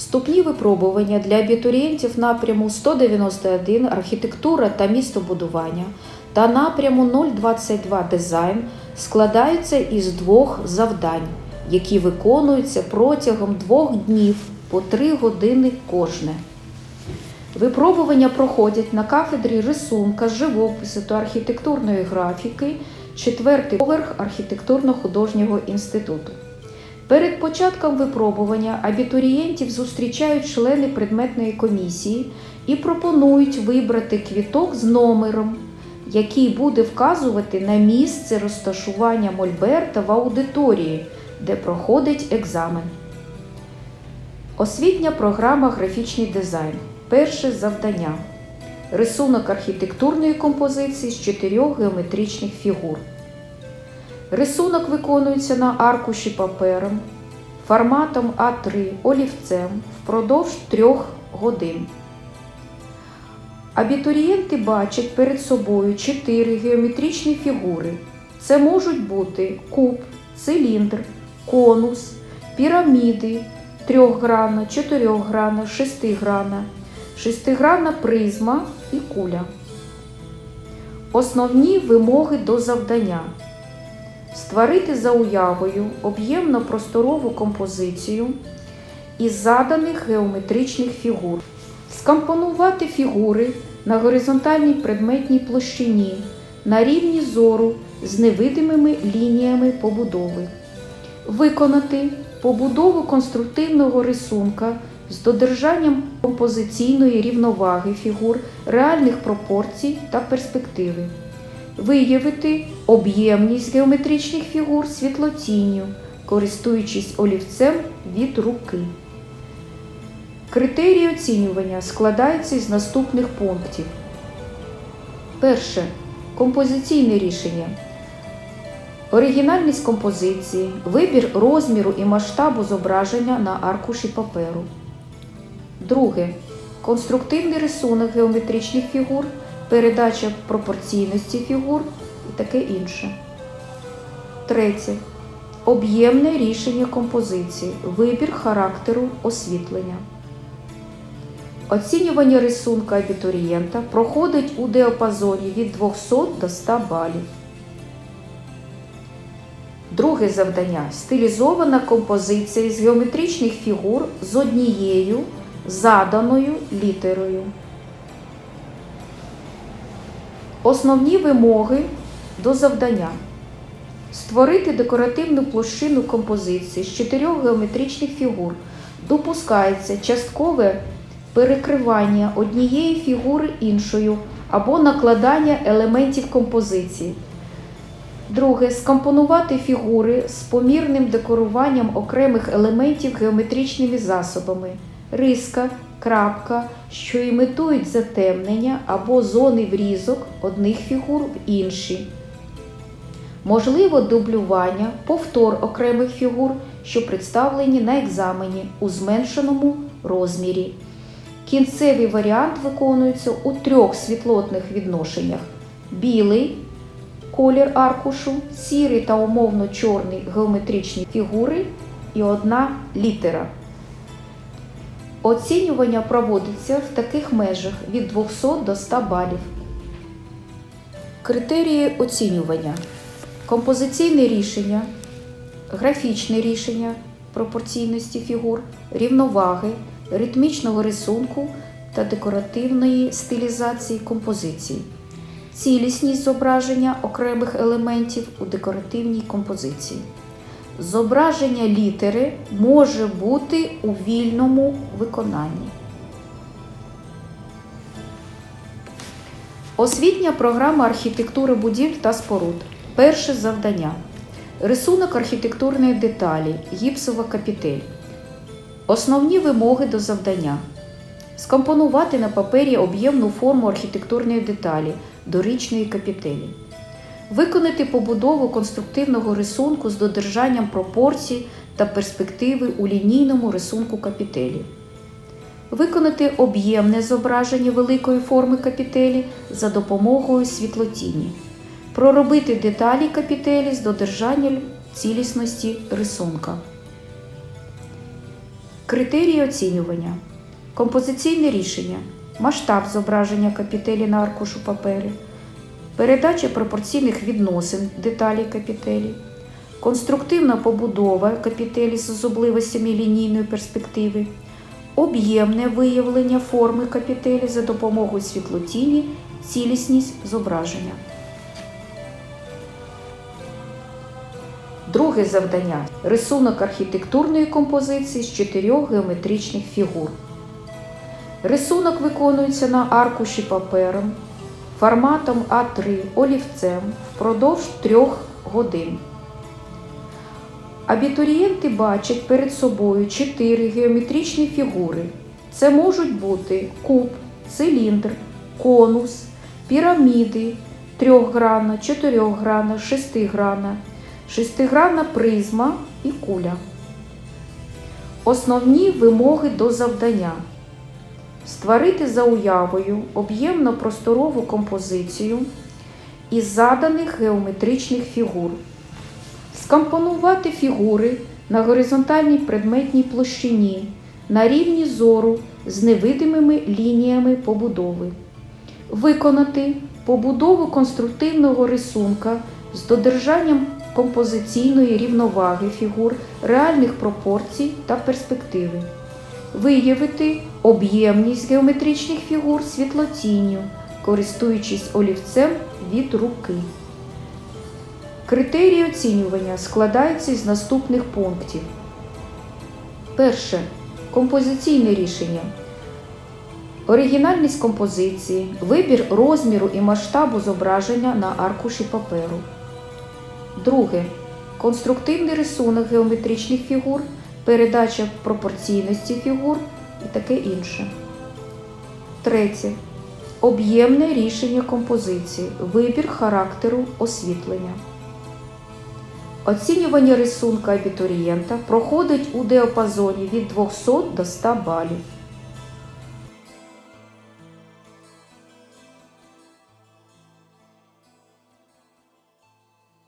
Вступні випробування для абітурієнтів напряму 191 архітектура та містобудування та напряму 022 дизайн складаються із двох завдань, які виконуються протягом двох днів по три години кожне. Випробування проходять на кафедрі рисунка, живопису та архітектурної графіки, четвертий поверх архітектурно-художнього інституту. Перед початком випробування абітурієнтів зустрічають члени предметної комісії і пропонують вибрати квіток з номером, який буде вказувати на місце розташування мольберта в аудиторії, де проходить екзамен. Освітня програма Графічний дизайн. Перше завдання. Рисунок архітектурної композиції з чотирьох геометричних фігур. Рисунок виконується на аркуші папером форматом А3 олівцем впродовж трьох годин. Абітурієнти бачать перед собою чотири геометричні фігури. Це можуть бути куб, циліндр, конус, піраміди, трьохгранна, чотирьохгранна, шестигранна, шестигранна призма і куля. Основні вимоги до завдання. Створити за уявою об'ємно просторову композицію із заданих геометричних фігур. Скомпонувати фігури на горизонтальній предметній площині на рівні зору з невидимими лініями побудови. Виконати побудову конструктивного рисунка з додержанням композиційної рівноваги фігур, реальних пропорцій та перспективи. Виявити об'ємність геометричних фігур світлотінню, користуючись олівцем від руки. Критерії оцінювання складаються із наступних пунктів. Перше. Композиційне рішення. Оригінальність композиції, вибір розміру і масштабу зображення на аркуші паперу. Друге. Конструктивний рисунок геометричних фігур, передача пропорційності фігур і таке інше. Третє. Об'ємне рішення композиції, вибір характеру освітлення. Оцінювання рисунка абітурієнта проходить у діапазоні від 200 до 100 балів. Друге завдання стилізована композиція з геометричних фігур з однією заданою літерою. Основні вимоги до завдання. Створити декоративну площину композиції з чотирьох геометричних фігур. Допускається часткове перекривання однієї фігури іншою або накладання елементів композиції. Друге. Скомпонувати фігури з помірним декоруванням окремих елементів геометричними засобами. Риска, крапка, що імітують затемнення або зони врізок одних фігур в інші. Можливо дублювання, повтор окремих фігур, що представлені на екзамені у зменшеному розмірі. Кінцевий варіант виконується у трьох світлотних відношеннях: білий колір аркушу, сірий та умовно чорний геометричні фігури і одна літера. Оцінювання проводиться в таких межах від 200 до 100 балів. Критерії оцінювання: композиційне рішення, графічне рішення пропорційності фігур, рівноваги, ритмічного рисунку та декоративної стилізації композиції, цілісність зображення окремих елементів у декоративній композиції. Зображення літери може бути у вільному виконанні. Освітня програма архітектури будівель та споруд. Перше завдання. Рисунок архітектурної деталі, гіпсова капітель. Основні вимоги до завдання. Скомпонувати на папері об'ємну форму архітектурної деталі дорічної капітелі. Виконати побудову конструктивного рисунку з додержанням пропорцій та перспективи у лінійному рисунку капітелі. Виконати об'ємне зображення великої форми капітелі за допомогою світлотіні. Проробити деталі капітелі з додержанням цілісності рисунка. Критерії оцінювання. Композиційне рішення. Масштаб зображення капітелі на аркушу паперу. Передача пропорційних відносин деталей капітелі. Конструктивна побудова капітелі з особливостями лінійної перспективи. Об'ємне виявлення форми капітелі за допомогою світлотіні, цілісність зображення. Друге завдання рисунок архітектурної композиції з чотирьох геометричних фігур. Рисунок виконується на аркуші папером форматом А3 олівцем впродовж трьох годин. Абітурієнти бачать перед собою чотири геометричні фігури. Це можуть бути куб, циліндр, конус, піраміди, трьохгранна, чотирьохгранна, шестигранна, шестигранна призма і куля. Основні вимоги до завдання. Створити за уявою об'ємно-просторову композицію із заданих геометричних фігур. Скомпонувати фігури на горизонтальній предметній площині на рівні зору з невидимими лініями побудови. Виконати побудову конструктивного рисунка з додержанням композиційної рівноваги фігур, реальних пропорцій та перспективи. Виявити об'ємність геометричних фігур світлотінню, користуючись олівцем від руки. Критерії оцінювання складаються із наступних пунктів. Перше. Композиційне рішення. Оригінальність композиції, вибір розміру і масштабу зображення на аркуші паперу. Друге. Конструктивний рисунок геометричних фігур, передача пропорційності фігур і таке інше. Третє. Об'ємне рішення композиції, вибір характеру освітлення. Оцінювання рисунка абітурієнта проходить у діапазоні від 200 до 100 балів.